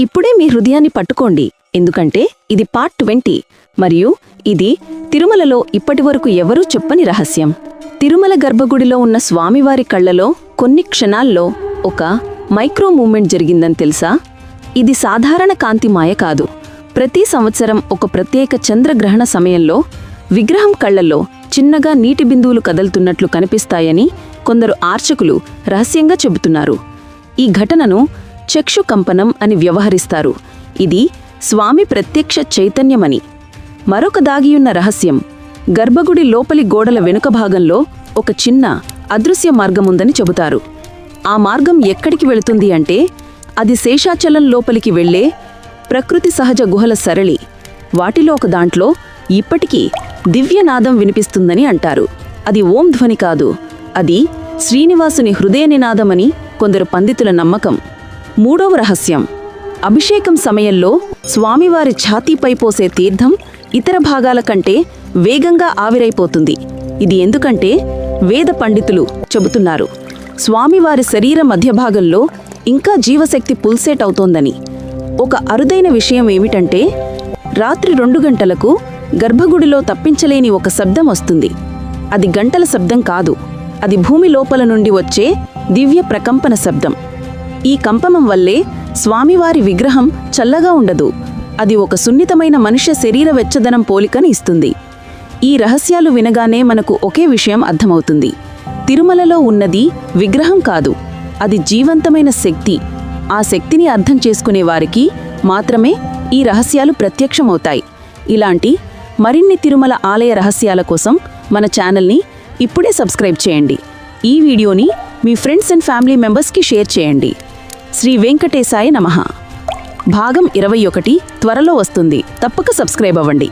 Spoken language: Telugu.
ఇప్పుడే మీ హృదయాన్ని పట్టుకోండి. ఎందుకంటే ఇది పార్ట్ ట్వంటీ మరియు ఇది తిరుమలలో ఇప్పటివరకు ఎవరూ చెప్పని రహస్యం. తిరుమల గర్భగుడిలో ఉన్న స్వామివారి కళ్ళలో కొన్ని క్షణాల్లో ఒక మైక్రో మూమెంట్ జరిగిందని తెలుసా? ఇది సాధారణ కాంతి మాయ కాదు. ప్రతి సంవత్సరం ఒక ప్రత్యేక చంద్రగ్రహణ సమయంలో విగ్రహం కళ్ళలో చిన్నగా నీటి బిందువులు కదులుతున్నట్లు కనిపిస్తాయని కొందరు ఆర్చకులు రహస్యంగా చెబుతున్నారు. ఈ ఘటనను చక్షు కంపనం అని వ్యవహరిస్తారు. ఇది స్వామి ప్రత్యక్ష చైతన్యమని. మరొక దాగియున్న రహస్యం. గర్భగుడి లోపలి గోడల వెనుక భాగంలో ఒక చిన్న అదృశ్య మార్గముందని చెబుతారు. ఆ మార్గం ఎక్కడికి వెళుతుంది అంటే అది శేషాచలం లోపలికి వెళ్ళే ప్రకృతి సహజ గుహల సరళి. వాటిలో ఒక దాంట్లో ఇప్పటికీ దివ్యనాదం వినిపిస్తుందని అంటారు. అది ఓం ధ్వని కాదు. అది శ్రీనివాసుని హృదయ నినాదమని కొందరు పండితుల నమ్మకం. మూడవ రహస్యం. అభిషేకం సమయంలో స్వామివారి ఛాతీపై పోసే తీర్థం ఇతర భాగాల కంటే వేగంగా ఆవిరైపోతుంది. ఇది ఎందుకంటే వేద పండితులు చెబుతున్నారు స్వామివారి శరీర మధ్య భాగంలో ఇంకా జీవశక్తి పుల్సేట్ అవుతోందని. ఒక అరుదైన విషయం ఏమిటంటే రాత్రి రెండు గంటలకు గర్భగుడిలో తప్పించలేని ఒక శబ్దం వస్తుంది. అది గంటల శబ్దం కాదు అది భూమి లోపల నుండి వచ్చే దివ్య ప్రకంపన శబ్దం. ఈ కంపమం వల్లే స్వామివారి విగ్రహం చల్లగా ఉండదు. అది ఒక సున్నితమైన మనుష్య శరీర వెచ్చదనం పోలికని ఇస్తుంది. ఈ రహస్యాలు వినగానే మనకు ఒకే విషయం అర్థమవుతుంది. తిరుమలలో ఉన్నది విగ్రహం కాదు. అది జీవంతమైన శక్తి. ఆ శక్తిని అర్థం చేసుకునే వారికి మాత్రమే ఈ రహస్యాలు ప్రత్యక్షమవుతాయి. ఇలాంటి మరిన్ని తిరుమల ఆలయ రహస్యాల కోసం మన ఛానల్ని ఇప్పుడే సబ్స్క్రైబ్ చేయండి. ఈ వీడియోని మీ ఫ్రెండ్స్ అండ్ ఫ్యామిలీ మెంబర్స్కి షేర్ చేయండి. శ్రీ వెంకటేశాయ నమః. భాగం ఇరవై ఒకటి త్వరలో వస్తుంది. తప్పక సబ్స్క్రైబ్ అవ్వండి.